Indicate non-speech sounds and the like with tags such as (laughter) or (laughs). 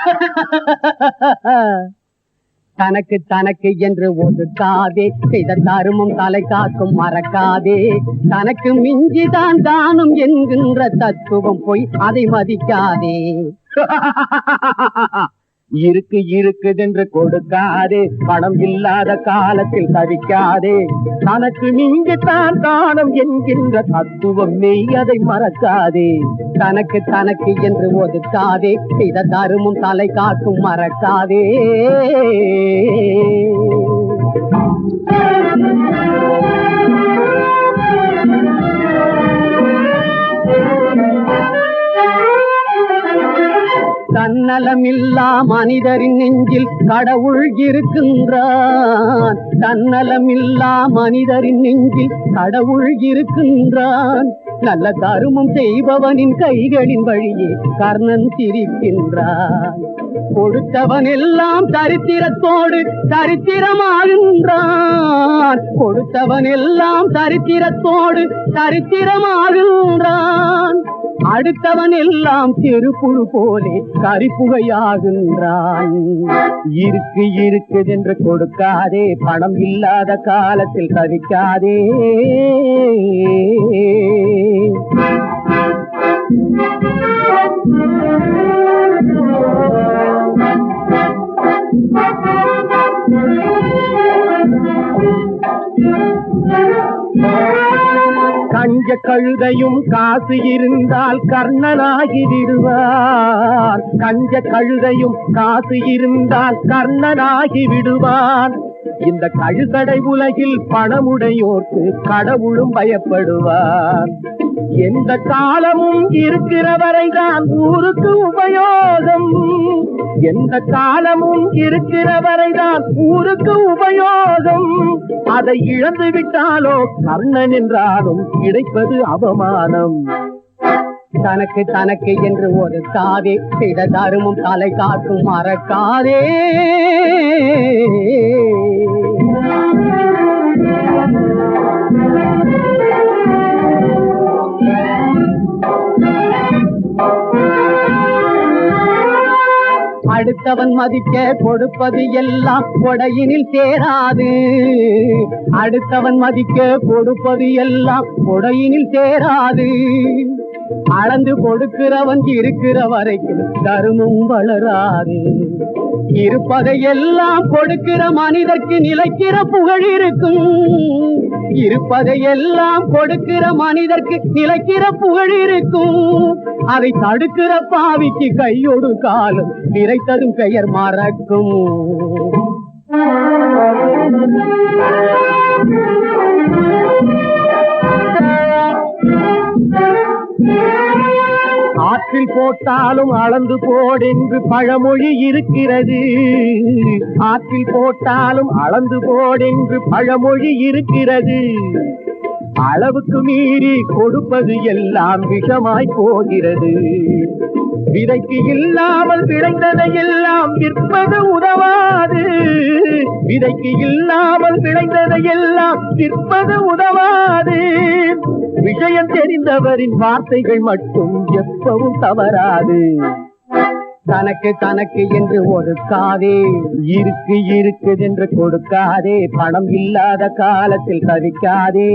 (laughs) தனக்கு தனக்கு என்று ஒதுக்காதே செய்த தருமம் தலை காக்கும் மறக்காதே. தனக்கு மிஞ்சிதான் தானும் என்கின்ற தத்துவம் போய் அதை மதிக்காதே. (laughs) இருக்கு இருக்குதென்று கொடுக்காதே. பணம் இல்லாத காலத்தில் தவிக்காதே. தனக்கு மிஞ்சித்தான் தானம் என்கின்ற தத்துவம் மெய் அதை மறக்காதே. தனக்கு தனக்கு என்று ஒதுக்காதே. செய்த தருமும் தலை காக்கும் மறக்காதே. தன்னலமில்லா மனிதரின் நெஞ்சில் கடவுள் இருக்கின்றான். தன்னலமில்லா மனிதரின் நெஞ்சில் கடவுள் இருக்கின்றான். நல்ல தருமம் செய்பவனின் கைகளின் வழியே கர்ணன் சிரிக்கின்றான். கொடுத்தவன் எல்லாம் சரித்திரத்தோடு சரித்திரமாகின்றான் கொடுத்தவன் எல்லாம் சரித்திரத்தோடு சரித்திரமாகின்றான் அடுத்தவன் எல்லாம் தெருப்புழு போலே கரிப்புகையாகின்றான். இருக்கு இருக்குதென்று கொடுக்காதே பணம் இல்லாத காலத்தில் தவிக்காதே. தஞ்ச கழுதையும் காசு இருந்தால் கர்ணனாகி விடுவான் கஞ்ச கழுதையும் காசு இருந்தால் கர்ணனாகி விடுவார் இந்த கழுதடை உலகில் பணமுடையோர்க்கு கடவுளும் பயப்படுவார். எந்த காலமும் இருக்கிற வரைதான் ஊருக்கு உபயோக எந்த காலமும் இருக்கிற வரைதான் ஊருக்கு உபயோகம். அதை இழந்து விட்டாலோ கர்ணன் என்றாலும் கிடைப்பது அவமானம். தனக்கு தனக்கு என்று ஒரு காதே செய்த தருமும் தலை காட்டும் மறக்காதே. அடுத்தவன் மதிக்க கொடுப்பது எல்லாம் கொடையினில் சேராது. அடுத்தவன் மதிக்க கொடுப்பது எல்லாம் கொடையினில் சேராது. அளந்து கொடுக்கிறவன் இருக்கிற வரைக்கும் தருமம் வளராது. இருப்பதை எல்லாம் கொடுக்கிற மனிதர்க்கு நிலைக்கிற புகழ் இருக்கும். இருப்பதை எல்லாம் கொடுக்கிற மனிதர்க்கு நிலைக்கிற புகழ் இருக்கும். அதை தடுக்கிற பாவிக்கு கையொடு காலம் நிறைத்ததும் பெயர் மறக்கும். ஆற்றில் போட்டாலும் அளந்து போடென்று பழமொழி இருக்கிறது. ஆற்றில் போட்டாலும் அளந்து போடென்று பழமொழி இருக்கிறது. அளவுக்கு மீறி கொடுப்பது எல்லாம் விஷமாய் போகிறது. விதைக்கு இல்லாமல் விளைந்ததை எல்லாம் விற்பது உதவாது. விதைக்கு இல்லாமல் விளைந்ததை எல்லாம் விற்பது உதவாது. விஷயம் தெரிந்தவரின் வார்த்தைகள் மட்டும் எப்பவும் தவறாது. தனக்கு தனக்கு என்று ஒதுக்காதே. இருக்கு இருக்கு என்று கொடுக்காதே. பணம் இல்லாத காலத்தில் தவிக்காதே.